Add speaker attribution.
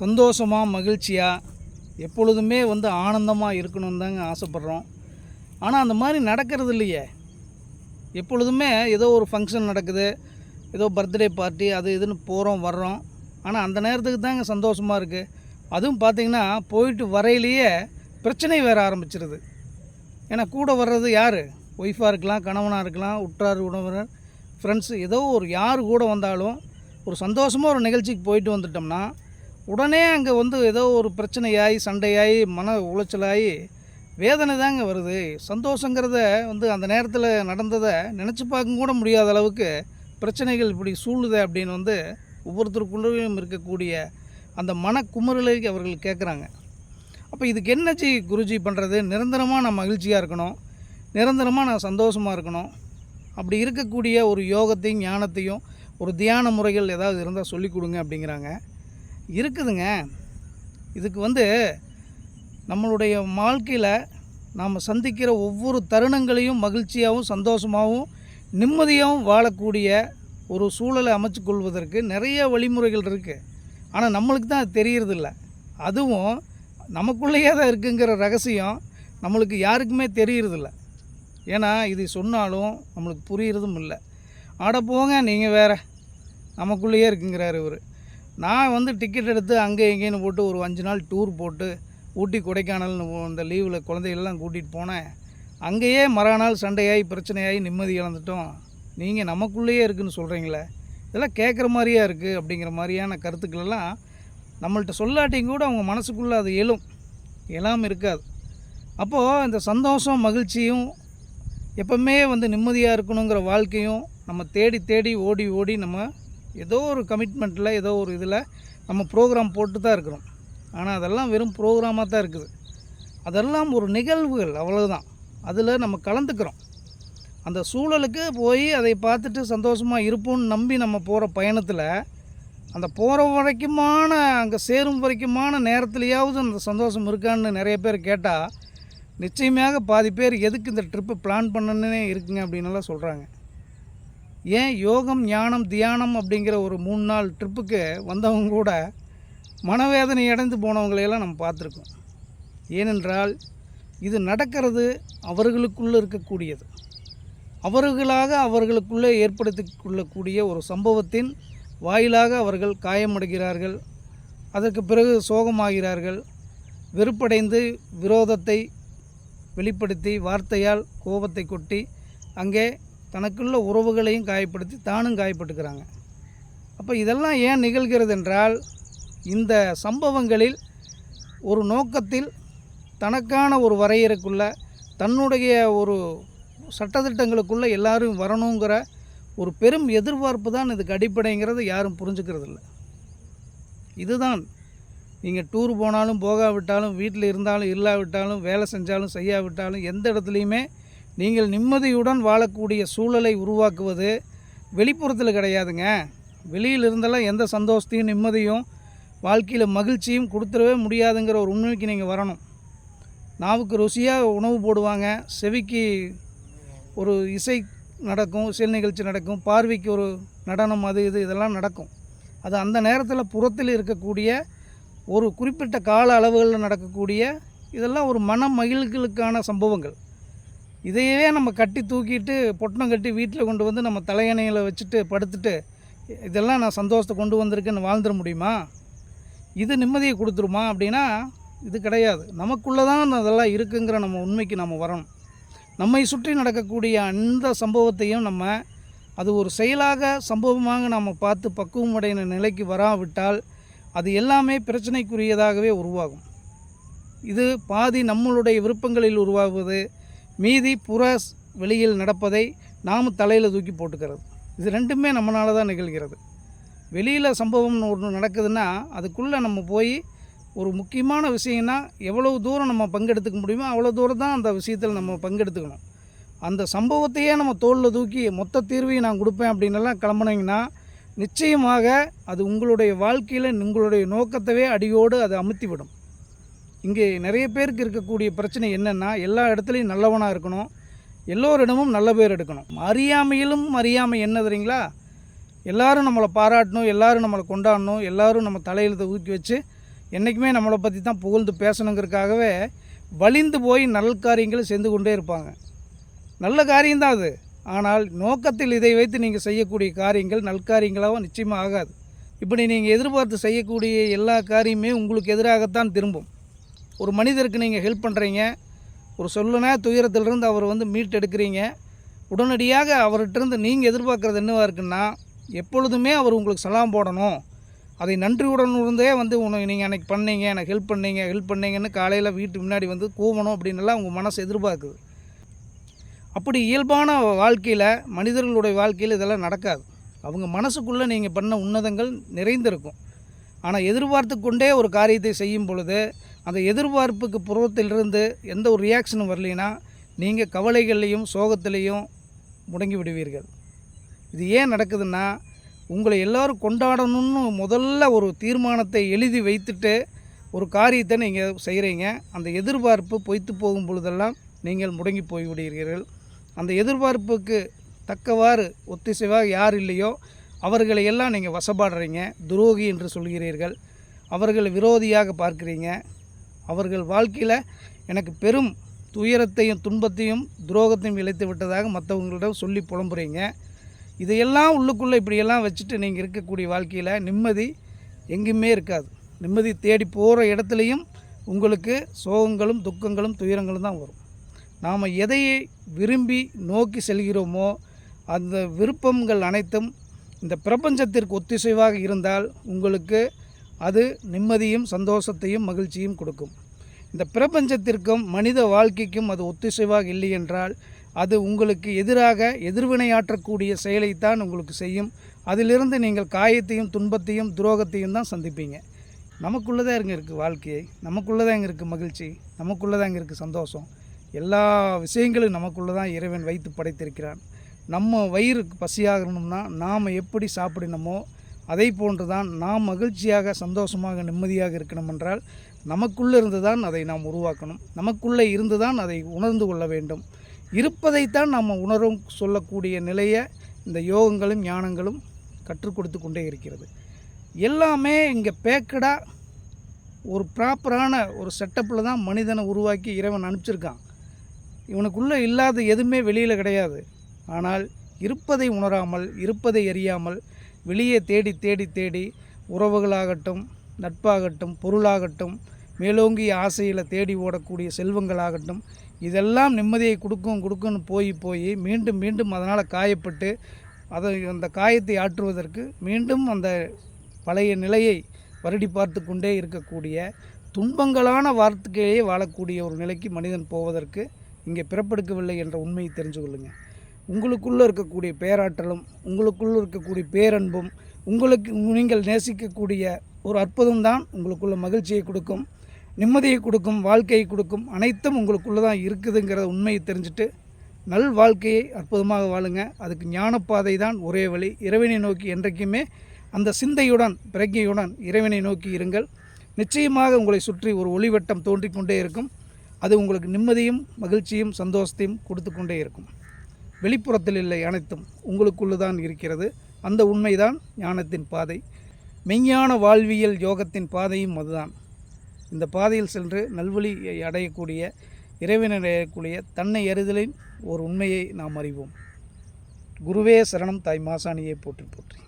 Speaker 1: சந்தோஷமாக மகிழ்ச்சியாக எப்பொழுதுமே வந்து ஆனந்தமாக இருக்கணும்னு தாங்க ஆசைப்பட்றோம். ஆனால் அந்த மாதிரி நடக்கிறது இல்லையே. எப்பொழுதுமே ஏதோ ஒரு ஃபங்க்ஷன் நடக்குது ஏதோ பர்த்டே பார்ட்டி அது இதுன்னு போகிறோம் வர்றோம். ஆனால் அந்த நேரத்துக்கு தாங்க சந்தோஷமாக இருக்குது அதுவும் பார்த்திங்கன்னா போயிட்டு வரையிலேயே பிரச்சனை வேற ஆரம்பிச்சிருது. ஏன்னா கூட வர்றது யார்? ஒய்ஃபாக இருக்கலாம் கணவனாக இருக்கலாம் உற்றார் உணவினர் ஃப்ரெண்ட்ஸு ஏதோ ஒரு யார் கூட வந்தாலும் ஒரு சந்தோஷமாக ஒரு நிகழ்ச்சிக்கு போயிட்டு வந்துட்டோம்னா உடனே அங்கே வந்து ஏதோ ஒரு பிரச்சனையாகி சண்டையாகி மன உளைச்சலாகி வேதனை தாங்க வருது. சந்தோஷங்கிறத வந்து அந்த நேரத்தில் நடந்ததை நினச்சி பார்க்க கூட முடியாத அளவுக்கு பிரச்சனைகள் இப்படி சூழுதே அப்படின்னு வந்து ஒவ்வொருத்தருக்குள்ளேயும் இருக்கக்கூடிய அந்த மனக்குமுறலை அவர்கள் கேட்குறாங்க அப்போ இதுக்கு என்னச்சு குருஜி பண்ணுறது நிரந்தரமாக நான் மகிழ்ச்சியாக இருக்கணும். நிரந்தரமாக நான் சந்தோஷமாக இருக்கணும். அப்படி இருக்கக்கூடிய ஒரு யோகத்தையும் ஞானத்தையும் ஒரு தியான முறைகள் ஏதாவது இருந்தால் சொல்லிக் கொடுங்க அப்படிங்கிறாங்க. இருக்குதுங்க. இதுக்கு வந்து நம்மளுடைய வாழ்க்கையில் நாம் சந்திக்கிற ஒவ்வொரு தருணங்களையும் மகிழ்ச்சியாகவும் சந்தோஷமாகவும் நிம்மதியாகவும் வாழக்கூடிய ஒரு சூழலை அமைச்சு கொள்வதற்கு நிறைய வழிமுறைகள் இருக்குது ஆனால் நம்மளுக்கு தான் அது தெரியறதில்ல அதுவும் நமக்குள்ளேயே தான் இருக்குங்கிற ரகசியம் நம்மளுக்கு யாருக்குமே தெரியறதில்ல ஏன்னா இது சொன்னாலும் நம்மளுக்கு புரியறதும் இல்லை. ஆட போங்க நீங்கள் வேற. நமக்குள்ளேயே இருக்குங்கிறார் இவர். நான் வந்து டிக்கெட் எடுத்து அங்கே எங்கேன்னு போட்டு ஒரு அஞ்சு நாள் டூர் போட்டு ஊட்டி கொடைக்கானல்னு இந்த லீவில் குழந்தைகள்லாம் கூட்டிகிட்டு போனேன். அங்கேயே மறுநாள் சண்டையாகி பிரச்சனையாகி நிம்மதி இழந்துட்டோம். நீங்கள் நமக்குள்ளேயே இருக்குன்னு சொல்கிறீங்களே இதெல்லாம் கேட்குற மாதிரியா இருக்குது அப்படிங்கிற மாதிரியான கருத்துக்களெல்லாம் நம்மள்ட்ட சொல்லாட்டியும் கூட அவங்க மனசுக்குள்ளே அது எழும். எழாமல் இருக்காது. அப்போது இந்த சந்தோஷம் மகிழ்ச்சியும் எப்பவுமே வந்து நிம்மதியாக இருக்கணுங்கிற வாழ்க்கையும் நம்ம தேடி தேடி ஓடி ஓடி நம்ம ஏதோ ஒரு கமிட்மெண்ட்டில் ஏதோ ஒரு இதில் நம்ம ப்ரோக்ராம் போட்டு தான் இருக்கிறோம். ஆனால் அதெல்லாம் வெறும் ப்ரோக்ராமாக தான் இருக்குது. அதெல்லாம் ஒரு நிகழ்வுகள் அவ்வளோதான் அதில் நம்ம கலந்துக்கிறோம். அந்த சூழலுக்கு போய் அதை பார்த்துட்டு சந்தோஷமாக இருப்போம்னு நம்பி நம்ம போகிற பயணத்தில் அந்த போகிற வரைக்குமான அங்கே சேரும் வரைக்குமான நேரத்துலையாவது அந்த சந்தோஷம் இருக்கான்னு நிறைய பேர் கேட்டால் நிச்சயமாக பாதி பேர் எதுக்கு இந்த ட்ரிப்பு பிளான் பண்ணணுன்னே இருக்குங்க அப்படின்னுலாம் சொல்கிறாங்க ஏன் யோகம் ஞானம் தியானம் அப்படிங்கிற ஒரு மூணு நாள் ட்ரிப்புக்கு வந்தவங்க கூட மனவேதனை அடைந்து போனவங்களையெல்லாம் நம்ம பார்த்துருக்கோம். ஏனென்றால் இது நடக்கிறது அவர்களுக்குள்ளே இருக்கக்கூடியது. அவர்களாக அவர்களுக்குள்ளே ஏற்படுத்தி கொள்ளக்கூடிய ஒரு சம்பவத்தின் வாயிலாக அவர்கள் காயமடைகிறார்கள். அதற்கு பிறகு சோகமாகிறார்கள். வெறுப்படைந்து விரோதத்தை வெளிப்படுத்தி வார்த்தையால் கோபத்தை கொட்டி அங்கே தனக்குள்ள உறவுகளையும் காயப்படுத்தி தானும் காயப்பட்டுக்கிறாங்க. அப்போ இதெல்லாம் ஏன் நிகழ்கிறது என்றால் இந்த சம்பவங்களில் ஒரு நோக்கத்தில் தனக்கான ஒரு வரையறைக்குள்ள தன்னுடைய ஒரு சட்டத்திட்டங்களுக்குள்ளே எல்லாரும் வரணுங்கிற ஒரு பெரும் எதிர்பார்ப்பு தான் இதுக்கு அடிப்படைங்கிறத யாரும் புரிஞ்சுக்கிறது இல்லை இதுதான். நீங்கள் டூர் போனாலும் போகாவிட்டாலும் வீட்டில் இருந்தாலும் இல்லாவிட்டாலும் வேலை செஞ்சாலும் செய்யாவிட்டாலும் எந்த இடத்துலையுமே நீங்கள் நிம்மதியுடன் வாழக்கூடிய சூழலை உருவாக்குவது வெளிப்புறத்தில் கிடையாதுங்க. வெளியில் இருந்தெல்லாம் எந்த சந்தோஷத்தையும் நிம்மதியும் வாழ்க்கையில் மகிழ்ச்சியும் கொடுத்துடவே முடியாதுங்கிற ஒரு உண்மைக்கு நீங்கள் வரணும். நாவுக்கு ருசியாக உணவு போடுவாங்க. செவிக்கு ஒரு இசை நடக்கும் இசை நிகழ்ச்சி நடக்கும். பார்வைக்கு ஒரு நடனம் அது இது இதெல்லாம் நடக்கும். அது அந்த நேரத்தில் புறத்தில் இருக்கக்கூடிய ஒரு குறிப்பிட்ட கால அளவுகளில் நடக்கக்கூடிய இதெல்லாம் ஒரு மன மகிழ்களுக்கான சம்பவங்கள். இதையே நம்ம கட்டி தூக்கிட்டு பொட்டணம் கட்டி வீட்டில் கொண்டு வந்து நம்ம தலையணையில் வச்சுட்டு படுத்துட்டு இதெல்லாம் நான் சந்தோஷத்தை கொண்டு வந்திருக்கேன்னு வாழ்ந்துட முடியுமா? இது நிம்மதியை கொடுத்துருமா அப்படின்னா இது கிடையாது. நமக்குள்ளே தான் அதெல்லாம் இருக்குங்கிற நம்ம உண்மைக்கு நம்ம வரணும். நம்மை சுற்றி நடக்கக்கூடிய அந்த சம்பவத்தையும் நம்ம அது ஒரு செயலாக சம்பவமாக நம்ம பார்த்து பக்குவம் அடையின நிலைக்கு வராவிட்டால் அது எல்லாமே பிரச்சனைக்குரியதாகவே உருவாகும். இது பாதி நம்மளுடைய விருப்பங்களில் உருவாகுவது மீதி புற வெளியில் நடப்பதை நாம் தலையில் தூக்கி போட்டுக்கிறது. இது ரெண்டுமே நம்மளால தான் நிகழ்கிறது. வெளியில் சம்பவம் ஒன்று நடக்குதுன்னா அதுக்குள்ளே நம்ம போய் ஒரு முக்கியமான விஷயம்னா எவ்வளோ தூரம் நம்ம பங்கெடுத்துக்க முடியுமோ அவ்வளோ தூரம் தான் அந்த விஷயத்தில் நம்ம பங்கெடுத்துக்கணும். அந்த சம்பவத்தையே நம்ம தோளில் தூக்கி மொத்த தீர்வையும் நான் கொடுப்பேன் அப்படின்னெல்லாம் கிளம்புனீங்கன்னா நிச்சயமாக அது உங்களுடைய வாழ்க்கையில் உங்களுடைய நோக்கத்தவே அடியோடு அது அமுத்திவிடும். இங்கே நிறைய பேருக்கு இருக்கக்கூடிய பிரச்சனை என்னென்னா எல்லா இடத்துலையும் நல்லவனாக இருக்கணும். எல்லோரிடமும் நல்ல பேர் எடுக்கணும். அறியாமையிலும் அறியாமை என்ன தெரியுங்களா? எல்லாரும் நம்மளை பாராட்டணும் எல்லோரும் நம்மளை கொண்டாடணும் எல்லோரும் நம்ம தலையெழுத்தை ஊக்கி வச்சு என்றைக்குமே நம்மளை பற்றி தான் புகழ்ந்து பேசணுங்கிறதுக்காகவே வலிந்து போய் நல்ல காரியங்களை செஞ்சு கொண்டே இருப்பாங்க. நல்ல காரியம்தான் அது. ஆனால் நோக்கத்தில் இதை வைத்து நீங்கள் செய்யக்கூடிய காரியங்கள் நல்காரியங்களாகவும் நிச்சயமாக ஆகாது. இப்படி நீங்கள் எதிர்பார்த்து செய்யக்கூடிய எல்லா காரியமே உங்களுக்கு எதிராகத்தான் திரும்பும். ஒரு மனிதருக்கு நீங்கள் ஹெல்ப் பண்ணுறீங்க ஒரு சொல்லுனா துயரத்திலிருந்து அவர் வந்து மீட்டெடுக்கிறீங்க. உடனடியாக அவர்கிட்டருந்து நீங்கள் எதிர்பார்க்குறது என்னவா இருக்குன்னா எப்பொழுதுமே அவர் உங்களுக்கு சலாம் போடணும். அதை நன்றியுடன் இருந்தே வந்து உனக்கு நீங்கள் அன்றைக்கி பண்ணீங்க எனக்கு ஹெல்ப் பண்ணீங்க ஹெல்ப் பண்ணீங்கன்னு காலையில் வீட்டு முன்னாடி வந்து கூவணும் அப்படின்னுலாம் உங்கள் மனசு எதிர்பார்க்குது. அப்படி இயல்பான வாழ்க்கையில் மனிதர்களுடைய வாழ்க்கையில் இதெல்லாம் நடக்காது. அவங்க மனசுக்குள்ளே நீங்கள் பண்ண உன்னதங்கள் நிறைந்திருக்கும். ஆனால் எதிர்பார்த்து கொண்டே ஒரு காரியத்தை செய்யும் பொழுது அந்த எதிர்பார்ப்புக்கு புறத்திலிருந்து எந்த ஒரு ரியாக்ஷனும் வரலைன்னா நீங்கள் கவலைகள்லையும் சோகத்திலையும் முடங்கி விடுவீர்கள். இது ஏன் நடக்குதுன்னா உங்களை எல்லோரும் கொண்டாடணும்னு முதல்ல ஒரு தீர்மானத்தை எழுதி வைத்துட்டு ஒரு காரியத்தை நீங்கள் செய்கிறீங்க அந்த எதிர்பார்ப்பு பொய்த்து போகும் பொழுதெல்லாம் நீங்கள் முடங்கி போய் விடுகிறீர்கள். அந்த எதிர்பார்ப்புக்கு தக்கவாறு ஒத்திசைவாக யார் இல்லையோ அவர்களை எல்லாம் நீங்கள் வசப்பாடுறீங்க. துரோகி என்று சொல்கிறீர்கள். அவர்களை விரோதியாக பார்க்குறீங்க. அவர்கள் வாழ்க்கையில் எனக்கு பெரும் துயரத்தையும் துன்பத்தையும் துரோகத்தையும் இழைத்து விட்டதாக மற்றவங்களிடம் சொல்லி புலம்புறீங்க. இதையெல்லாம் உள்ளுக்குள்ளே இப்படியெல்லாம் வச்சுட்டு நீங்கள் இருக்கக்கூடிய வாழ்க்கையில் நிம்மதி எங்கேயுமே இருக்காது. நிம்மதி தேடி போகிற இடத்துலையும் உங்களுக்கு சோகங்களும் துக்கங்களும் துயரங்களும் தான் வரும். நாம் எதையை விரும்பி நோக்கி செல்கிறோமோ அந்த விருப்பங்கள் அனைத்தும் இந்த பிரபஞ்சத்திற்கு ஒத்திசைவாக இருந்தால் உங்களுக்கு அது நிம்மதியும் சந்தோஷத்தையும் மகிழ்ச்சியும் கொடுக்கும். இந்த பிரபஞ்சத்திற்கும் மனித வாழ்க்கைக்கும் அது ஒத்திசைவாக இல்லை என்றால் அது உங்களுக்கு எதிராக எதிர்வினையாற்றக்கூடிய செயலைத்தான் உங்களுக்கு செய்யும். அதிலிருந்து நீங்கள் காயத்தையும் துன்பத்தையும் துரோகத்தையும் தான் சந்திப்பீங்க. நமக்குள்ளே தான் இங்கே இருக்குது வாழ்க்கையை நமக்குள்ளே தான் இங்கே இருக்குது மகிழ்ச்சி நமக்குள்ளே தான் இங்கே இருக்குது சந்தோஷம். எல்லா விஷயங்களும் நமக்குள்ளே தான் இறைவன் வைத்து படைத்திருக்கிறான். நம்ம வயிறுக்கு பசியாகணும்னா நாம் எப்படி சாப்பிடணுமோ அதை போன்று தான் நாம் மகிழ்ச்சியாக சந்தோஷமாக நிம்மதியாக இருக்கணும் என்றால் நமக்குள்ளே இருந்து தான் அதை நாம் உருவாக்கணும். நமக்குள்ளே இருந்து தான் அதை உணர்ந்து கொள்ள வேண்டும். இருப்பதைத்தான் நம்ம உணரும் சொல்லக்கூடிய நிலையை இந்த யோகங்களும் ஞானங்களும் கற்றுக் கொடுத்து கொண்டே இருக்கிறது. எல்லாமே இங்கே பேக்கடாக ஒரு ப்ராப்பரான ஒரு செட்டப்பில் தான் மனிதனை உருவாக்கி இறைவன் அனுப்பிச்சிருக்கான். இவனுக்குள்ளே இல்லாத எதுவுமே வெளியில் கிடையாது. ஆனால் இருப்பதை உணராமல் இருப்பதை அறியாமல் வெளியே தேடி தேடி தேடி உறவுகளாகட்டும் நட்பாகட்டும் பொருளாகட்டும் மேலோங்கிய ஆசையில் தேடி ஓடக்கூடிய செல்வங்களாகட்டும் இதெல்லாம் நிம்மதியை கொடுக்கும் கொடுக்கும்னு போய் போய் மீண்டும் மீண்டும் அதனால் காயப்பட்டு அதை அந்த காயத்தை ஆற்றுவதற்கு மீண்டும் அந்த பழைய நிலையை வருடி பார்த்து கொண்டே இருக்கக்கூடிய துன்பங்களான வார்த்தையே வாழக்கூடிய ஒரு நிலைக்கு மனிதன் போவதற்கு இங்கே பிறப்பெடுக்கவில்லை என்ற உண்மையை தெரிஞ்சு கொள்ளுங்கள் உங்களுக்குள்ளே இருக்கக்கூடிய பேராற்றலும் உங்களுக்குள்ளே இருக்கக்கூடிய பேரன்பும் உங்களுக்கு நீங்கள் நேசிக்கக்கூடிய ஒரு அற்புதம் தான் உங்களுக்குள்ள மகிழ்ச்சியை கொடுக்கும் நிம்மதியை கொடுக்கும் வாழ்க்கையை கொடுக்கும். அனைத்தும் உங்களுக்குள்ளே தான் இருக்குதுங்கிற உண்மையை தெரிஞ்சுட்டு நல் வாழ்க்கையை அற்புதமாக வாழுங்க. அதுக்கு ஞானப்பாதை தான் ஒரே வழி. இறைவனை நோக்கி என்றைக்குமே அந்த சிந்தையுடன் பிரஜையுடன் இறைவனை நோக்கி இருங்கள். நிச்சயமாக உங்களை சுற்றி ஒரு ஒளிவட்டம் தோன்றிக்கொண்டே இருக்கும். அது உங்களுக்கு நிம்மதியும் மகிழ்ச்சியும் சந்தோஷத்தையும் கொடுத்து கொண்டே இருக்கும். வெளிப்புறத்தில் இல்லை அனைத்தும் உங்களுக்குள்ளே தான் இருக்கிறது. அந்த உண்மைதான் ஞானத்தின் பாதை. மெய்ஞான வாழ்வியல் யோகத்தின் பாதையும் அதுதான். இந்த பாதையில் சென்று நல்வழி அடையக்கூடிய இறைவனை அடையக்கூடிய தன்னை அறிதலின் ஒரு உண்மையை நாம் அறிவோம். குருவே சரணம் தாய் மாசாணியை போற்றி போற்றி.